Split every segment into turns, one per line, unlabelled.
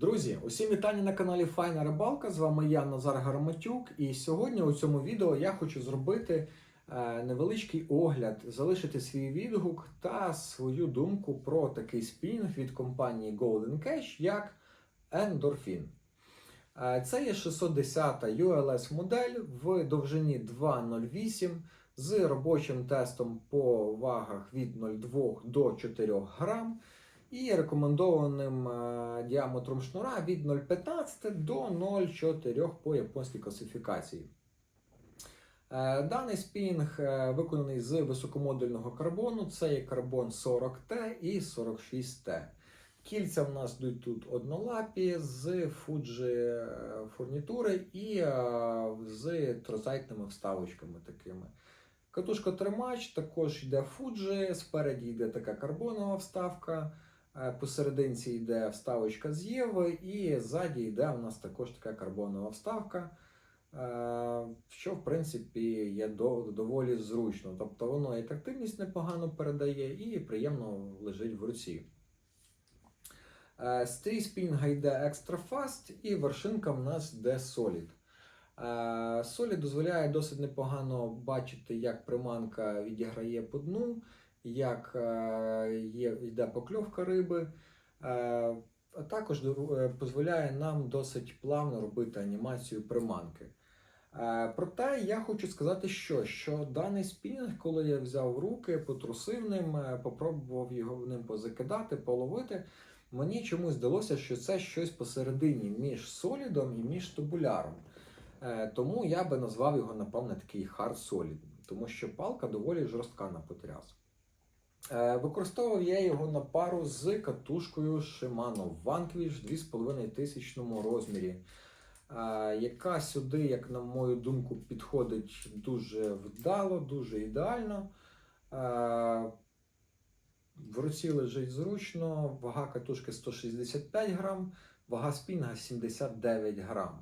Друзі, усім вітання на каналі Файна Рибалка. З вами я Назар Гарматюк. І сьогодні у цьому відео я хочу зробити е, невеличкий огляд, залишити свій відгук та свою думку про такий спінінг від компанії Golden Cash, як Endorphin. Е, Це є 610 ULS модель в довжині 2,08 з робочим тестом по вагах від 0,2 до 4 грам і рекомендованим е, діаметром шнура від 0,15 до 0,4 по японській класифікації. Е, Даний спінг е, виконаний з високомодульного карбону. Це є карбон 40T і 46T. Кільця в нас йдуть тут однолапі з е, фурнітури і з трозайтними вставочками такими. Катушка тримач також йде Fuji, спереді йде така карбонова вставка, посерединці йде вставочка з Єви, і ззаді йде у нас також така карбонова вставка, е, що в принципі є доволі зручно. Тобто воно і тактильність непогано передає, і приємно лежить в руці. Е, Стрій спінга йде Extra Fast і вершинка в нас йде. Е, Solid дозволяє досить непогано бачити, як приманка відіграє по дну, як е, є, йде покльовка риби. Е, А також е, дозволяє нам досить плавно робити анімацію приманки. Проте я хочу сказати, що, що даний спінінг, коли я взяв руки, потрусив ним, попробував його ним позакидати, половити. Мені чомусь здалося, що це щось посередині між солідом і між тобуляром. Е, Тому я би назвав його, напевне, такий hard solid, тому що палка доволі жорстка на потряс. Е, Використовував я його на пару з катушкою Shimano Vanquish 2500 розмірі, е, яка сюди, як на мою думку, підходить дуже вдало, дуже ідеально. Е, в руці лежить зручно, вага катушки 165 грам, вага спінга 79 грам.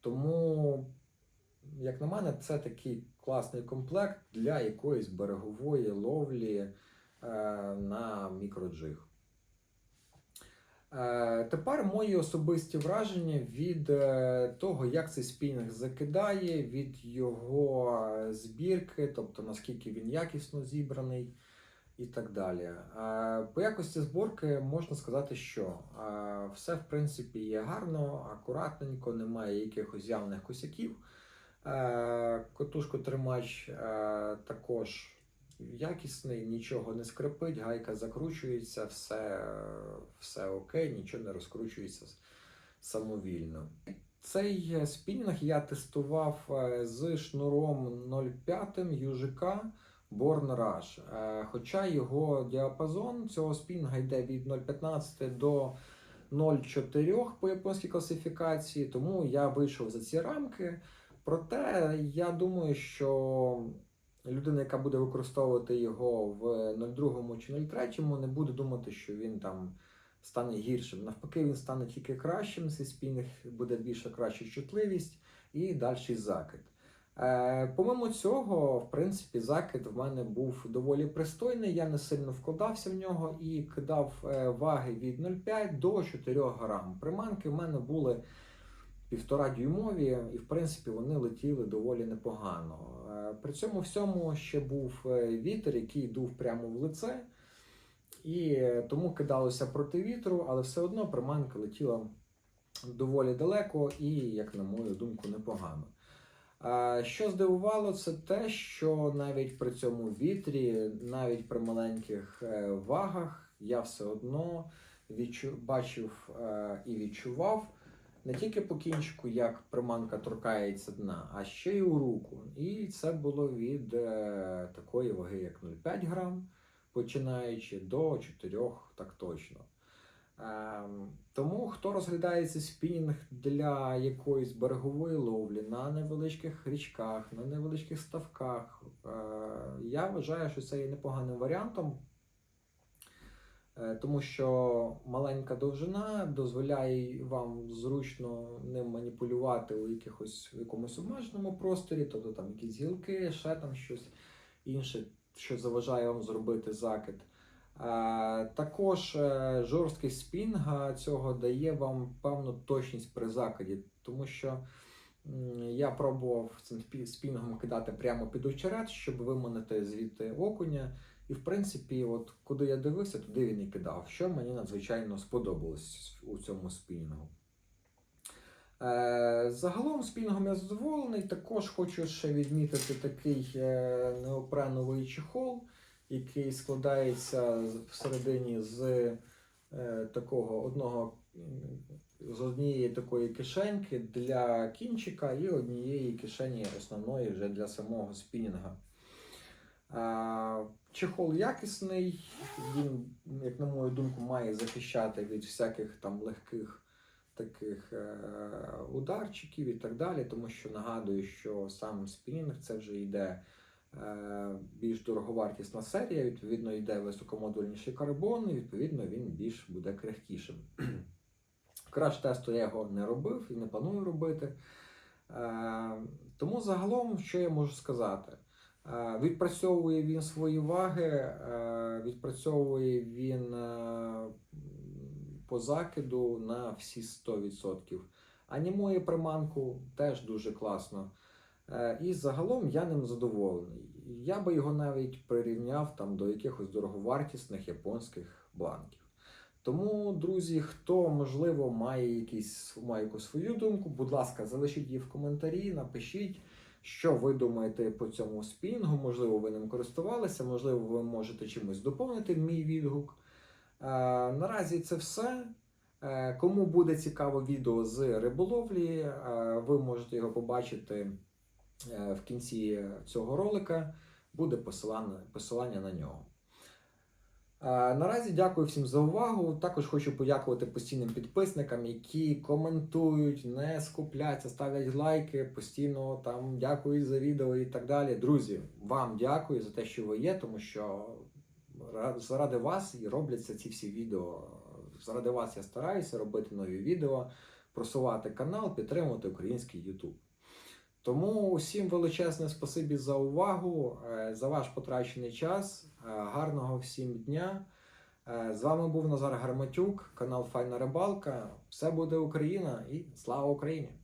Тому, як на мене, це такий класний комплект для якоїсь берегової ловлі на мікроджиг. Е, тепер мої особисті враження від е, того, як цей спінінг закидає, від його е, збірки, тобто наскільки він якісно зібраний і так далі. Е, По якості зборки можна сказати, що е, все в принципі є гарно, акуратненько, немає якихось явних косяків. Е, Котушку тримач е, також якісний, нічого не скрипить, гайка закручується, все, все окей, нічого не розкручується самовільно. Цей е, спінінг я тестував е, з шнуром 0,5 южика. Born Rush. Е, Хоча його діапазон цього спінга йде від 0,15 до 0,4 по японській класифікації, тому я вийшов за ці рамки. Проте я думаю, що людина, яка буде використовувати його в 0,2 чи 0,3, не буде думати, що він там стане гіршим. Навпаки, він стане тільки кращим. Цей спінг буде більша краща чутливість і дальший закид. Е, Помимо цього, в принципі, закид в мене був доволі пристойний. Я не сильно вкладався в нього і кидав е, ваги від 0,5 до 4 грам. Приманки в мене були півтора дюймові, і в принципі вони летіли доволі непогано. При цьому всьому ще був е, вітер, який дув прямо в лице, і е, тому кидалося проти вітру, але все одно приманка летіла доволі далеко і, як на мою думку, непогано. Що здивувало, це те, що навіть при цьому вітрі, навіть при маленьких е, вагах, я все одно бачив і відчував не тільки по кінчику, як приманка торкається дна, а ще й у руку. І це було від е, такої ваги, як 0,5 грам, починаючи до 4, так точно. Ем, Тому хто розглядає цей спінінг для якоїсь берегової ловлі на невеличких річках, на невеличких ставках, е, я вважаю, що це є непоганим варіантом, тому що маленька довжина дозволяє вам зручно ним маніпулювати у якихось в якомусь обмеженому просторі, тобто там якісь гілки, ще там щось інше, що заважає вам зробити закид. Також е, жорсткість спінга цього дає вам певну точність при закиді, тому що я пробував цим спі- спінгом кидати прямо під очерет, щоб виманити звідти окуня. І в принципі, от куди я дивився, туди він і кидав, що мені надзвичайно сподобалось у цьому спінгу. Е, Загалом спінгом я задоволений. Також хочу ще відмітити такий е, неопреновий чехол, який складається всередині з е, такого одного з однієї такої кишеньки для кінчика і однієї кишені основної вже для самого спінінга. Е, Чехол якісний, він, як на мою думку, має захищати від всяких там легких таких е, ударчиків і так далі, тому що нагадую, що сам спінінг це вже йде е, більш дороговартісна серія, відповідно, йде високомодульніший карбон, і відповідно він більш буде крихкішим. Краш тесту я його не робив і не планую робити. Тому загалом, що я можу сказати? Е, Відпрацьовує він свої ваги, е, відпрацьовує він е, по закиду на всі 100%. Анімує приманку теж дуже класно. І загалом я ним задоволений. Я би його навіть прирівняв там до якихось дороговартісних японських бланків. Тому, друзі, хто можливо має якісь має якусь свою думку, будь ласка, залишіть її в коментарі, напишіть, що ви думаєте по цьому спінгу. Можливо, ви ним користувалися, можливо, ви можете чимось доповнити мій відгук. Е, Наразі це все. Е, Кому буде цікаво відео з риболовлі, е, ви можете його побачити е, в кінці цього ролика. Буде посилання, посилання на нього. Е, Наразі дякую всім за увагу. Також хочу подякувати постійним підписникам, які коментують, не скупляться, ставлять лайки, постійно там дякують за відео і так далі. Друзі, вам дякую за те, що ви є, тому що заради вас і робляться ці всі відео. Заради вас я стараюся робити нові відео, просувати канал, підтримувати український YouTube. Тому усім величезне спасибі за увагу, е, за ваш потрачений час. Е, Гарного всім дня. Е, З вами був Назар Гарматюк, канал Файна Рибалка. Все буде Україна і слава Україні!